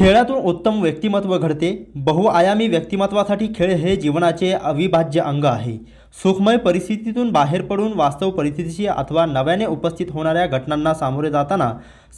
खेळातून उत्तम व्यक्तिमत्व घडते. बहुआयामी व्यक्तिमत्वासाठी खेळ हे जीवनाचे अविभाज्य अंग आहे. सुखमय परिस्थितीतून बाहेर पडून वास्तव परिस्थितीशी अथवा नव्याने उपस्थित होणाऱ्या घटनांना सामोरे जाताना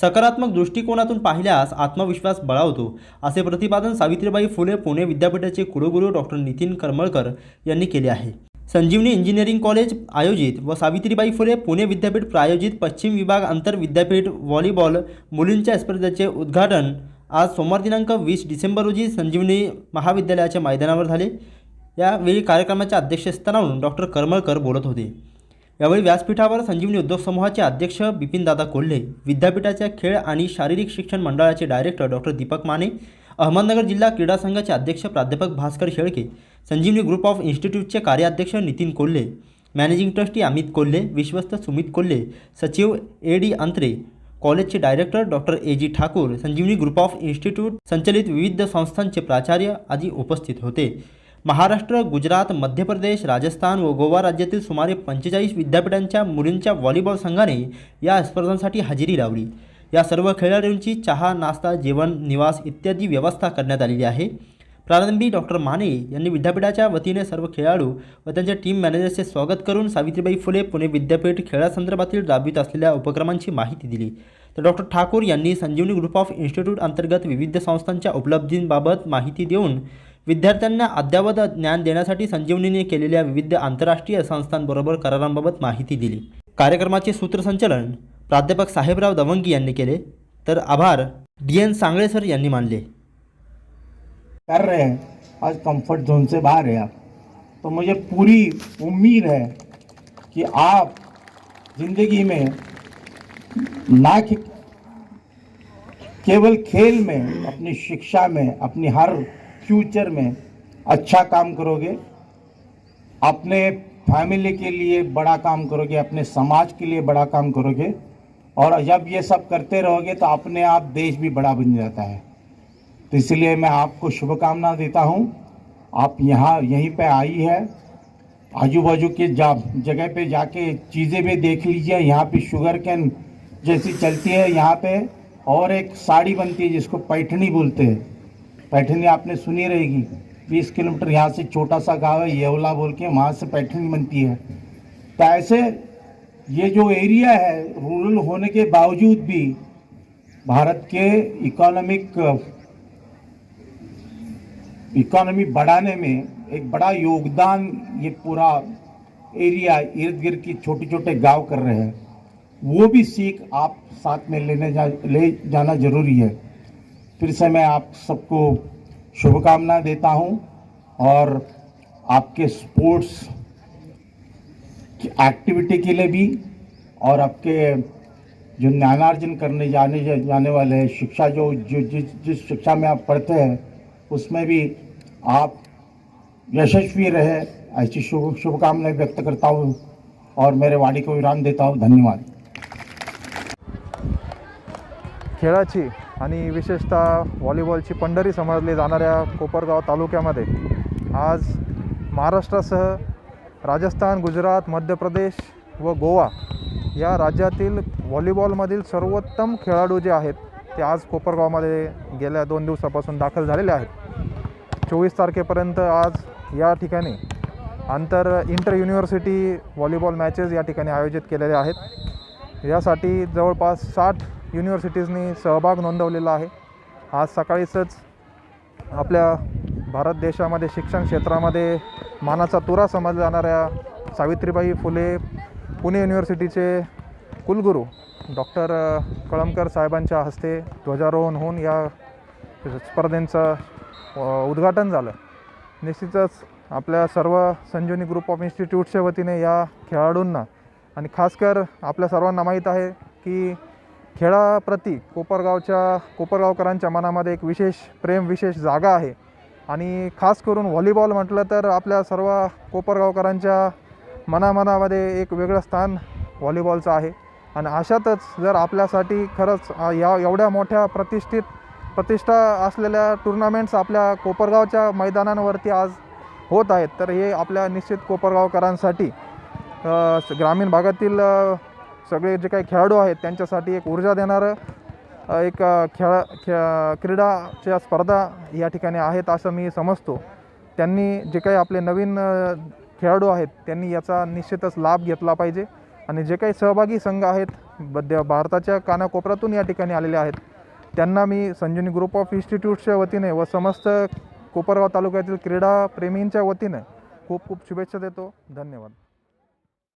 सकारात्मक दृष्टिकोनातून पाहिल्यास आत्मविश्वास बळावतो असे प्रतिपादन सावित्रीबाई फुले पुणे विद्यापीठाचे कुलगुरू डॉक्टर नितीन करमळकर यांनी केले आहे. संजीवनी इंजिनिअरिंग कॉलेज आयोजित व सावित्रीबाई फुले पुणे विद्यापीठ प्रायोजित पश्चिम विभाग आंतर विद्यापीठ व्हॉलीबॉल मुलींच्या स्पर्धेचे उद्घाटन आज सोमवार दिनांक वीस डिसेंबर रोजी संजीवनी महाविद्यालयाच्या मैदानावर झाले. यावेळी कार्यक्रमाच्या अध्यक्षस्थानावरून डॉक्टर करमळकर बोलत होते. यावेळी व्यासपीठावर संजीवनी उद्योग समूहाचे अध्यक्ष बिपिनदादा कोल्हे विद्यापीठाच्या खेळ आणि शारीरिक शिक्षण मंडळाचे डायरेक्टर डॉक्टर दीपक माने अहमदनगर जिल्हा क्रीडा संघाचे अध्यक्ष प्राध्यापक भास्कर शेळके संजीवनी ग्रुप ऑफ इन्स्टिट्यूटचे कार्याध्यक्ष नितीन कोल्हे मॅनेजिंग ट्रस्टी अमित कोल्हे विश्वस्त सुमित कोल्हे सचिव ए डी अंत्रे कॉलेजचे director doctor A G Thakur Sanjivani group of institute संचलित विविध संस्थांचे प्राचार्य आदी उपस्थित होते. महाराष्ट्र गुजरात मध्य प्रदेश राजस्थान व गोवा राज्यातील सुमारे पंचेचाळीस विद्यापीठांच्या मुलींच्या व्हॉलीबॉल संघाने या स्पर्धांसाठी हजेरी लावली. या सर्व खेळाडूंची चहा नाश्ता जेवण निवास इत्यादी व्यवस्था करण्यात आलेली आहे. प्रारंभी डॉक्टर माने यांनी विद्यापीठाच्या वतीने सर्व खेळाडू व त्यांच्या टीम मॅनेजर्सचे स्वागत करून सावित्रीबाई फुले पुणे विद्यापीठ खेळासंदर्भातील राबवित असलेल्या उपक्रमांची माहिती दिली. तर डॉक्टर ठाकूर यांनी संजीवनी ग्रुप ऑफ इन्स्टिट्यूट अंतर्गत विविध संस्थांच्या उपलब्धींबाबत माहिती देऊन विद्यार्थ्यांना अद्ययावत ज्ञान देण्यासाठी संजीवनीने केलेल्या विविध आंतरराष्ट्रीय संस्थांबरोबर करारांबाबत माहिती दिली. कार्यक्रमाचे सूत्रसंचलन प्राध्यापक साहेबराव दवंगी यांनी केले. तर आभार. डी एन सांगळे सर यांनी मानले. कर रहे हैं। आज कंफर्ट जोन से बाहर है आप। तो मुझे पूरी उम्मीद है कि आप ज़िंदगी में ना कि केवल खेल में, अपनी शिक्षा में, अपनी हर फ्यूचर में अच्छा काम करोगे। अपने फैमिली के लिए बड़ा काम करोगे, अपने समाज के लिए बड़ा काम करोगे। और जब ये सब करते रहोगे तो अपने आप देश भी बड़ा बन जाता है। तो इसलिए मैं आपको शुभकामना देता हूँ। आप यहाँ, यहीं पे आई है। आजू बाजू के जा, जगह पे जाके चीज़ें भी देख लीजिए। यहाँ पे शुगर कैन जैसी चलती है यहाँ पे। और एक साड़ी बनती है जिसको पैठनी बोलते हैं। पैठनी आपने सुनी रहेगी। बीस किलोमीटर यहाँ से छोटा सा गाँव है, येवला बोल के वहाँ से पैठनी बनती है। तो ऐसे ये जो एरिया है, रूरल होने के बावजूद भी भारत के इकोनॉमिक इकोनॉमी बढ़ाने में एक बड़ा योगदान ये पूरा एरिया इर्द गिर्द की छोटे छोटे गाँव कर रहे हैं। वो भी सीख आप साथ में लेने जा, ले जाना ज़रूरी है। फिर से मैं आप सबको शुभकामना देता हूँ और आपके स्पोर्ट्स एक्टिविटी के लिए भी और आपके जो ज्ञानार्जन करने जाने जाने वाले हैं, शिक्षा जो जो जिस जिस शिक्षा में आप पढ़ते हैं उसमें भी आप यशस्वी रहे ऐसी शुभ शुभकामनाएं व्यक्त करता हूँ और मेरे वाणी को विराम देता हूँ। धन्यवाद। खेळाची आणि विशेषतः व्हॉलीबॉलची पंढरी समजली जाणाऱ्या कोपरगाव तालुक्यामध्ये आज महाराष्ट्रासह राजस्थान गुजरात मध्य प्रदेश व गोवा या राज्यातील व्हॉलीबॉलमधील सर्वोत्तम खेळाडू जे आहेत ते आज कोपरगावमध्ये गेल्या दोन दिवसापासून दाखल झालेले आहेत. चोवीस तारखेपर्यंत आज या ठिकाणी आंतर इंटर युनिव्हर्सिटी व्हॉलीबॉल मॅचेस या ठिकाणी आयोजित केलेले आहेत. यासाठी जवळपास साठ युनिव्हर्सिटीजनी सहभाग नोंदवलेला आहे. आज सकाळीचच आपल्या भारत देशामध्ये शिक्षण क्षेत्रामध्ये मानाचा तुरा समजल्या जाणाऱ्या सावित्रीबाई फुले पुणे युनिव्हर्सिटीचे कुलगुरू डॉक्टर कळमकर साहेबांच्या हस्ते ध्वजारोहण होऊन या स्पर्धेंचा उद्घाटन झालं. निश्चितच आपल्या सर्व संजीवनी ग्रुप ऑफ इन्स्टिट्यूटच्या वतीने या खेळाडूंना आणि खासकर आपल्या सर्वांना माहीत आहे की खेळाप्रती कोपरगावच्या कोपरगावकरांच्या मनामध्ये एक विशेष प्रेम विशेष जागा आहे. आणि खास करून व्हॉलीबॉल म्हटलं तर आपल्या सर्व कोपरगावकरांच्या मनामनामध्ये एक वेगळं स्थान व्हॉलीबॉलचं आहे. आणि अशातच जर आपल्यासाठी खरंच या एवढ्या मोठ्या प्रतिष्ठित प्रतिष्ठा असलेल्या टुर्नामेंट्स आपल्या कोपरगावच्या मैदानांवरती आज होत आहेत. तर हे आपल्या निश्चित कोपरगावकरांसाठी ग्रामीण भागातील सगळे जे काही खेळाडू आहेत त्यांच्यासाठी एक ऊर्जा देणारं एक खेळ खे क्रीडाच्या स्पर्धा या ठिकाणी आहेत असं मी समजतो. त्यांनी जे काही आपले नवीन खेळाडू आहेत त्यांनी याचा निश्चितच लाभ घेतला पाहिजे. आणि जे काही सहभागी संघ आहेत बद्य भारताच्या कानाकोपऱ्यातून या ठिकाणी आलेले आहेत त्यांना मी संजीवनी ग्रुप ऑफ इन्स्टिट्यूटच्या वतीने व समस्त कोपरगाव तालुक्यातील क्रीडाप्रेमींच्या वतीने खूप खूप शुभेच्छा देतो. धन्यवाद.